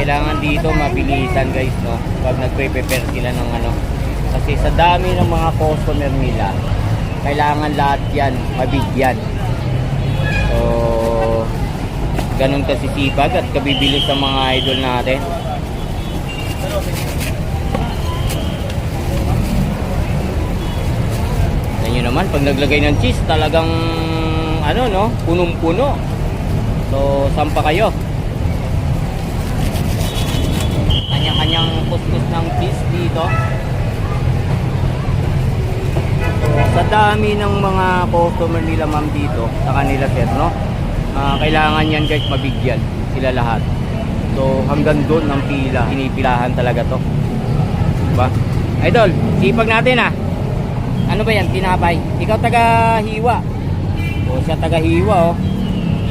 kailangan dito mabilisan guys, no? Pag nagpe-prepare sila ng ano. Kasi sa dami ng mga customer nila, kailangan lahat yan mabigyan. So, ganun kasi sipag at kabibilis ng mga idol natin. Nyo naman, pag naglagay ng cheese, talagang ano no, punong-puno. So, saan pa kayo? Kanya-kanyang kuskus ng cheese dito. Sa dami ng mga customer nila ma'am dito, sa kanila sir, no? Ah, kailangan yan guys mabigyan sila lahat. So, hanggang doon ng pila, pinipilahan talaga to. Diba? Idol, sipag natin ah. Ano ba yan? Tinapay. Ikaw taga-hiwa. O siya taga-hiwa oh.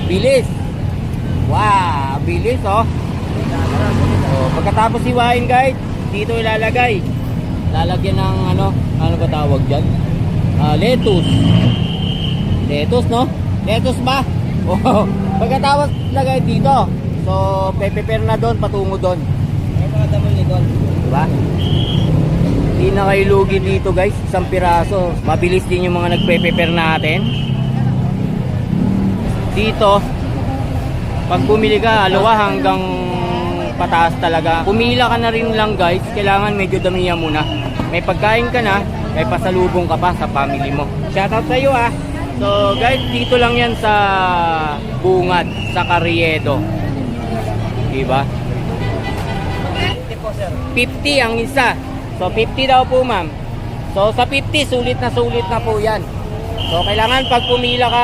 Bilis. Wow, bilis oh. O, pagkatapos hiwain guys, dito ilalagay. Lalagyan ng ano, ano ba tawag diyan? Ah, lettuce. Lettuce no? Lettuce ba? Oh, pagkatapos lagay dito. So, pe-prepare na doon patungo doon. May mga damo ni Don. Diba? Hindi na kayo lugi dito guys, isang piraso. Mabilis din yung mga nagpe-prepare natin. Dito, pag bumili ka, alawa hanggang pataas talaga. Pumila ka na rin lang guys, kailangan medyo damihan muna. May pagkain ka na, may pasalubong ka pa sa family mo. Shoutout sa iyo ah! So guys, dito lang yan sa Bungad, sa Carriedo. Diba? 50 po, sir. 50 ang isa. So 50 daw po ma'am. So sa 50 sulit na sulit na po 'yan. So kailangan pag pumila ka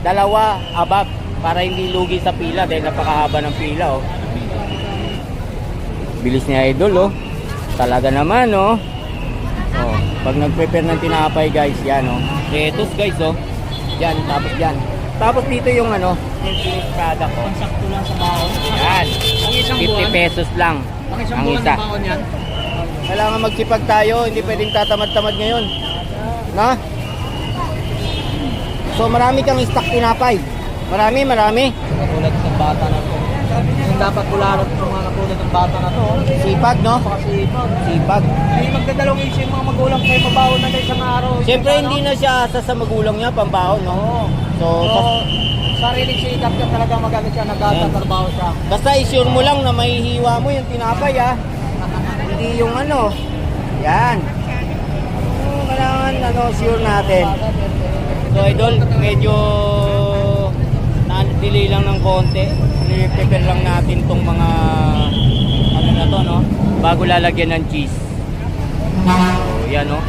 dalawa above para hindi lugi sa pila dahil napakahaba ng pila oh. Bilis ni Idol oh. Talaga naman oh. Oh, pag nag-prepare ng tinapay guys, yan oh. Lettuce guys oh. Yan, tapos yan. Tapos dito yung ano, yung finished product oh. Pansakto lang sa baon. Yan. Ang isang 50 buwan. pesos lang. Ang isang ang buwan isa. baon yan. Kailangan magsipag tayo, hindi pwedeng tatamad-tamad ngayon. Na? So marami kang stock tinapay. Marami, marami. Katulad ng bata na to. Yung dapat kularot ng mga katulad ng bata na to. Sipag, no? Pakasipag. Sipag. Hindi magdadalawang isip yung mga magulang kayo mabaon na kayo isang araw. Siyempre hindi na siya asa sa magulang niya, pambaon, no? Oo. So, So, sa- sariling sikap niya talaga magalit siya, nagtatrabaho siya. basta isure mo lang na may hiwa mo yung tinapay, ha? Hindi yung ano. Yan. So, kailangan, ano, sure natin. So, idol, medyo na-delay lang ng konti. Prepare lang natin tong mga ano na to, no? Bago lalagyan ng cheese. So, yan, no?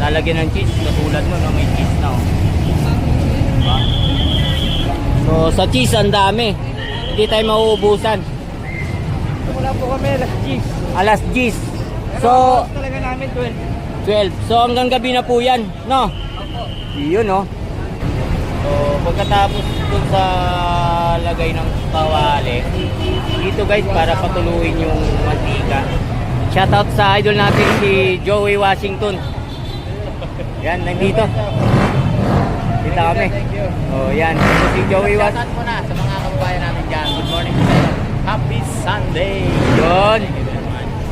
Lalagyan ng cheese. Katulad mo, no? May cheese na, oh. Diba? So, sa cheese, ang dami. Hindi tayo mauubusan. Wala po kami, last cheese. Alas 10. So, So, talaga namin 12. 12. So, hanggang gabi na po yan, no? Opo. Yun, no? So, pagkatapos dun sa lagay ng kawali, dito guys, para patuluin yung mantika. Shoutout sa idol natin si Joey Washington. Yan, nandito. Dito kami. Oh, yan. Ito si Joey Washington. Shoutout muna sa mga kababayan natin dyan. Good morning. Happy Sunday! Yun.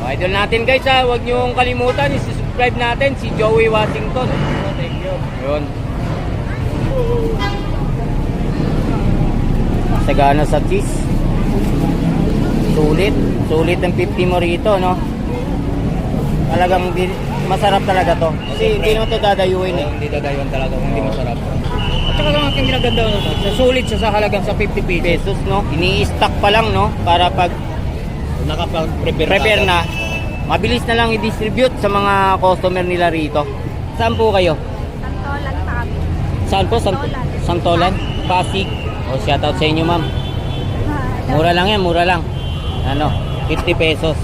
Oh, idol natin guys ha, huwag niyong kalimutan, i-subscribe natin si Joey Washington. Thank you. Yun. Sagana sa cheese. Sulit. Sulit ang 50 mo rito, no? Talagang masarap talaga to. Kasi hindi naman to dadayuin eh. Hindi dadayon talaga kung hindi masarap. At saka lang aking ginaganda ano, susulit siya sa halagang sa 50 pesos. Pesos, no? Ini-stack pa lang, no? Para pag Nakapag-prepare prepare na, mabilis na lang i-distribute sa mga customer nila rito. Saan po kayo? Santolan sa kami. Saan po? Sant Santolan. Santolan? Pasig? O, shoutout sa inyo, ma'am. Mura lang yan, mura lang. Ano, 50 pesos.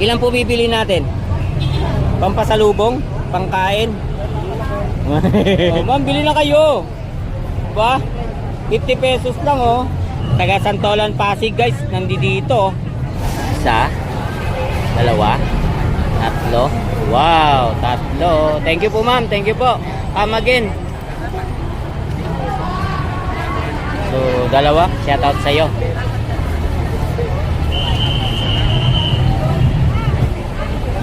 Ilan po bibili natin? Pampasalubong? Pangkain? oh, ma'am, bili na kayo. Ba? 50 pesos lang, oh. Taga Santolan, Pasig, guys. Nandito. Isa. Dalawa. Tatlo. Wow, tatlo. Thank you po, ma'am. Thank you po. Come again. dalawa, shout out sa iyo.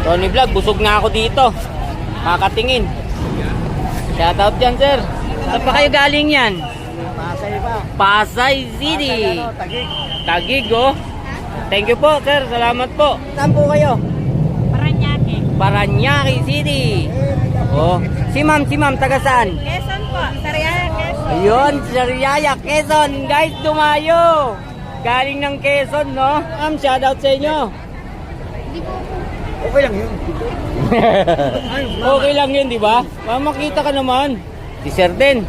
Tony Vlog, busog na ako dito. Makatingin. Shout out dyan, sir. Saan pa kayo galing yan? Pasay pa. Pasay City. Ano? Tagig. Tagig, oh. Thank you po, sir. Salamat po. Saan po kayo? Paranaque. Paranaque City. Oh. Si ma'am, si ma'am, taga saan? Quezon po. Ayun, Sariaya, Quezon. Guys, dumayo. Galing ng Quezon, no? Ma'am, shoutout sa inyo. Okay lang yun. okay lang yun, di ba? Ah, makita ka naman. Si Sir din.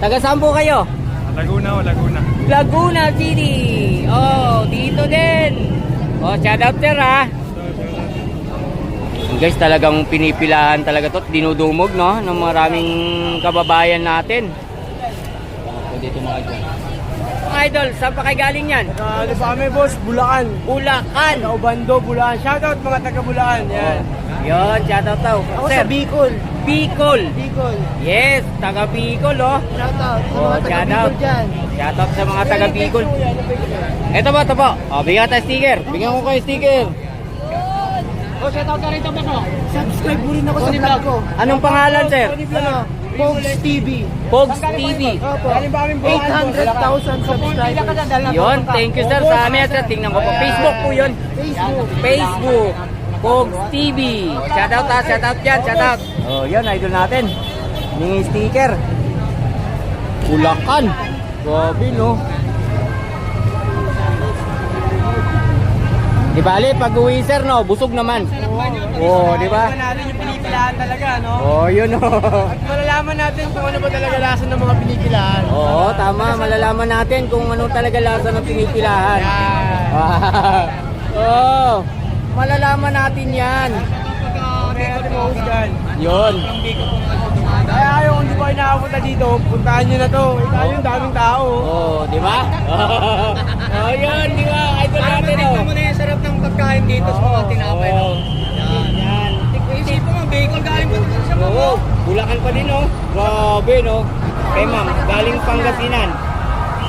Taga saan po kayo? Laguna o Laguna. Laguna City. Oh, dito din. Oh, shout out sir ha. Guys, talagang pinipilahan talaga to. Dinudumog, no? Ng maraming kababayan natin. Pwede ito mga idol. Mga idol, saan pa kayo galing yan? Ano pa kami boss? Bulacan. Bulacan. Obando, Bulacan. Shoutout mga taga Bulacan. Yan. Yon, shout out daw. Ako Sir, sa Bicol. Bicol. Bicol. Yes, taga Bicol, oh. Shoutout. Oh, mga taga shout out. Bicol dyan. Shout out sa mga taga Bicol. Ito po, ito po. O, bigyan tayo sticker. Bigyan ko kayo sticker. Oh, shoutout ka rin ito ba Subscribe mo rin ako sa vlog ko. Anong pangalan, sir? Ano? Pogs TV. Pogs TV. Opo. 800,000 subscribers. Yon, thank you, sir. Sa amin, sir. Tingnan ko po. Facebook po yun. Facebook. Facebook. Pogs TV. Shout out, ha. Shout out dyan. Shout out. Oh, yun, idol natin. Ni sticker. Bulacan. Grabe, no? Di bali, pag uwi, sir, no? Busog naman. Oo, di ba? natin yung pinipilahan talaga, no? Oh, yun, no? At malalaman natin kung ano ba talaga lasa ng mga pinipilahan. Oo, tama. Malalaman natin kung ano talaga lasa ng pinipilahan. Yan. Oo, malalaman natin yan. Natin mahusgan. Yun. Kaya ayaw kung di pa kayo nakapunta dito, puntahan nyo na to. Ikaw yung daming tao. Oo, di ba? Oo, yun, di ba? Idol natin, oh. mo na yung sarap ng pagkain dito sa mga tinapay. Oo. Yan. Yan. Isip mo, Bicol galing pa ito sa mga. Oo, Bulacan pa din, oh. Grabe, no? Kay ma'am, galing Pangasinan.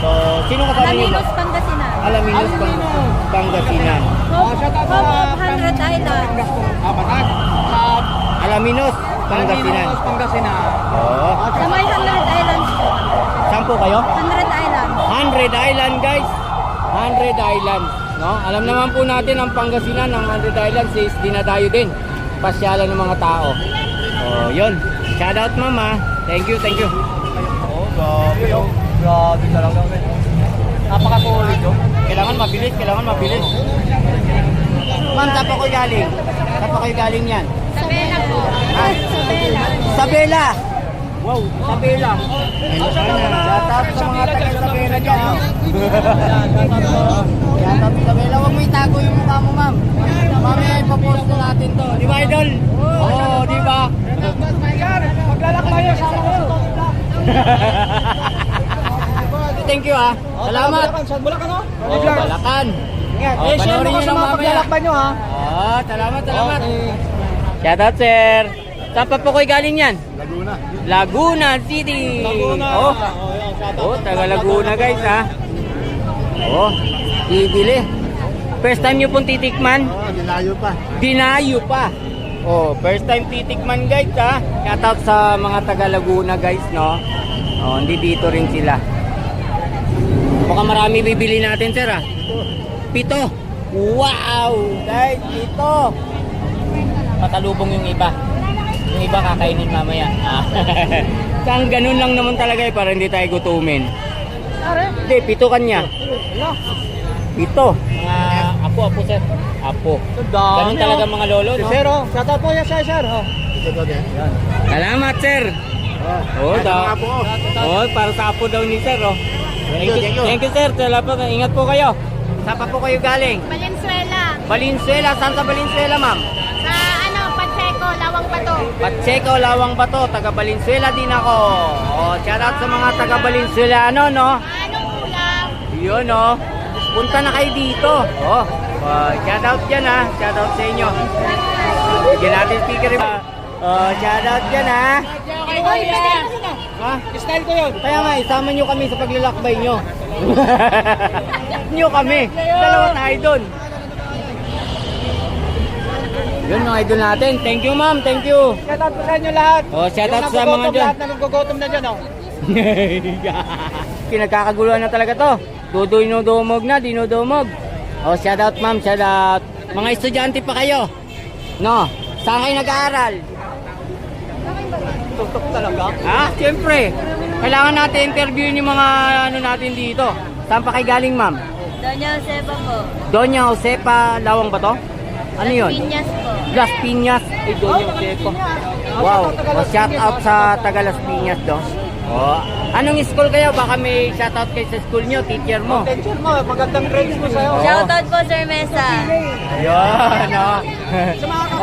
So, sino kasama niyo ba? Laminos, Pangasinan. Alaminos, Pang Pangasinan. Hope, Hope of Hundred Islands. Ah, Batak. Sa Alaminos, Pangasinan. Pangasinan. Oo. Sa may Hundred Islands po. Saan po kayo? Hundred Islands. 100 Island guys 100 Island no? alam naman po natin ang Pangasinan ng 100 Islands is dinadayo din pasyalan ng mga tao oh yun shout out mama thank you thank you oh grabe oh grabe talaga napaka-solid oh kailangan mabilis kailangan mabilis ma'am saan po kayo galing saan po kayo galing yan Sa Bela po. Ay, sa Bela. Isabela Wow, Isabela. Shout out sa mga taga Isabela dyan. no? Shout out Isabela. Huwag mo itago yung mukha mo, ma'am. Mamaya ipapost na natin to. Di ba, idol? Oo, oh, di ba? Maglalakbay yun, sama ko. Thank you, ah. Salamat. Sa Bulacan, no? Oh, Balakan. Oh, Eh, share mo nyo sa mga paglalakbay nyo, ha? Oh, salamat, salamat. Shout out, sir. Saan pa po kayo galing yan? Laguna. Laguna City. Oh. Oh, taga Laguna guys ha. Oh, bibili. First time nyo pong titikman? Oh, dinayo pa. Dinayo pa. Oh, first time titikman guys ha. Shout out sa mga taga Laguna guys no. Oh, hindi dito rin sila. Baka marami bibili natin sir ha. Pito. Wow, guys, pito. Patalubong yung iba. Yung iba kakainin mamaya. Ah. Saan ganun lang naman talaga eh, para hindi tayo gutumin. Hindi, pito kanya. Pito. Mga apo, apo sir. Apo. Ganun talaga mga lolo, no? Sir, oh. Shout out po yan, sir, sir. Oh. Salamat, sir. Oh, daw. Oh, para sa apo daw ni sir, oh. Thank you, thank you, sir. Salamat. Ingat po kayo. Saan pa po kayo galing? Valenzuela. Valenzuela. Saan sa Valenzuela, ma'am? Sa ano, Pacheco, Lawang Bato. Pacheco, Lawang Bato, taga Valenzuela din ako. Oh, shout out sa mga taga Valenzuela, ano, no? Anong ulam? Yun, oh. Punta na kayo dito. Oh, uh, shout out dyan, ha. Shout out sa inyo. Bigyan natin speaker. Oh, shout out dyan, ha. Na. Ha? Style ko yun. Kaya nga, isama nyo kami sa paglalakbay nyo. nyo kami. Dalawa tayo doon. Yun mga idol natin. Thank you ma'am, thank you. Shout out po sa inyo lahat. Oh, shout out sa mga dyan. Lahat na nagugutom na dyan, oh. Kinagkakaguluhan na talaga to. Dudoy no dumog na, dinudumog. Oh, shout out ma'am, shout out. Mga estudyante pa kayo. No, saan kayo nag-aaral? Tuktok talaga. Ha? Siyempre. Kailangan natin interview yung mga ano natin dito. Saan pa kayo galing ma'am? Doña Josefa po. Doña Josepa Lawang ba to? Ano yun? Piñas po. Las Piñas. Ay, Doña Josepa. Wow. Oh, shout out sa taga Las Piñas do. Oh. Anong school kayo? Baka may shout out kayo sa school nyo, teacher mo. Teacher mo, magandang grades mo sa'yo. Oo. Shoutout po, Sir Mesa. Ayun, oh.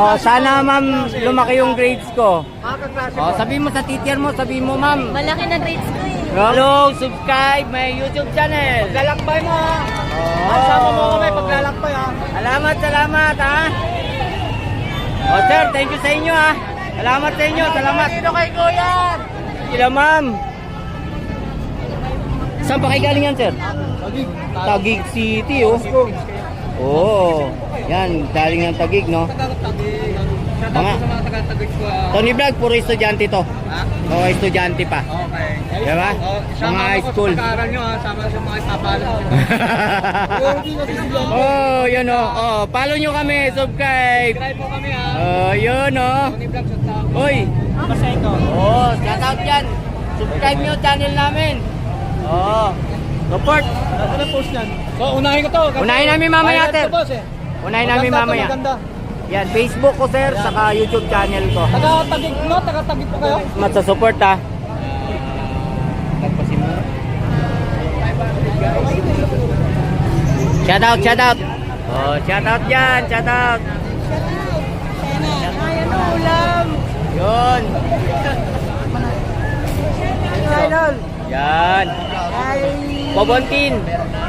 oh, sana ma'am lumaki yung grades ko. Oh, sabi mo sa teacher mo, sabi mo ma'am. Malaki na grades ko. Hello, subscribe my YouTube channel. Paglalakbay mo, ha. Oh. Sama mo kami, paglalakbay, ha. Salamat, salamat ha. Oh sir, thank you sa inyo ha. Salamat sa inyo, salamat. Dito kay Kuya. Sila ma'am. Saan pa kayo galing yan sir? Taguig City oh. Oo. Yan, galing ng Taguig no. Shout Mga- sa mga taga-tagig ko. ah. Tony Vlog, puro estudyante to. Ha? Oo, estudyante pa. Okay. Diba? Oh, sama Mga high ko school. Sa pag-aaral nyo, ha. Sama sa mga ipapalo. oh, yun oh. Oh, follow nyo kami, subscribe. Subscribe mo kami, ha. Oh, yun oh. Tony Vlog, sa tao. Hoy, Basta ito. Oh, shout out yan. Subscribe nyo channel namin. Oh. Support. Ano na post yan? So, unahin ko to. Unahin namin mamaya, boss, eh. Unahin namin mamaya. Maganda. Yan, Facebook ko sir, saka YouTube channel ko. Taga-tagig no? Taga-tagig po kayo? Matsa-support ha. Shout out, shout out. Oh, shout out yan, shout out. Ayan o, ulam. Yun. Idol. Yan. Kobontin.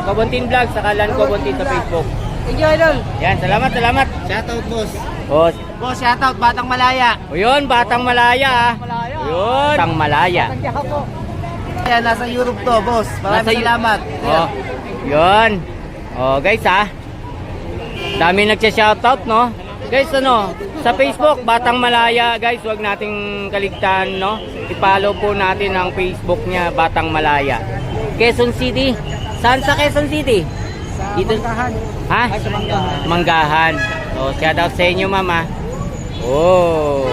Kobontin vlog, saka Lan Kobontin sa Facebook. Thank you, Idol. Yan, salamat, salamat. Shout out, boss. Boss, shout out, Batang Malaya. o yun, Batang Malaya ah. Malaya. Yun, Batang Malaya. Kaya nasa Europe to, boss. Nasa y- Oh, yun. Oh, guys ah. Dami nagsha-shoutout, no? Guys, ano, sa Facebook, Batang Malaya, guys, wag nating kaligtaan, no? I-follow po natin ang Facebook niya, Batang Malaya. Quezon City. Saan sa Quezon City? Dito. Ha? sa Manggahan. Manggahan. Oh, shout out sa inyo, mama. Oh.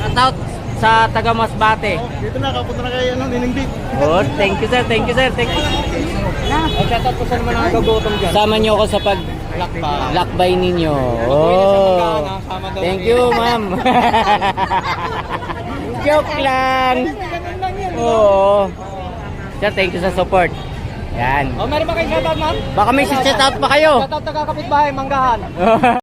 Shout out sa taga Masbate. Dito na, kapunta na kayo, ano, ninindit. Oh, thank you sir, thank you sir, thank you. Oh, shout out po sa naman ang gagutom dyan. Sama niyo ako sa pag Lakpa. lakbay ninyo. Oh. Manggahan, ha? Thank you, ma'am. Joke lang. Oo. Sir, thank you sa support. Yan. Oh, meron ba kayo shout out, ma'am? Baka may shout out pa kayo. Shout out taga kapitbahay, Manggahan.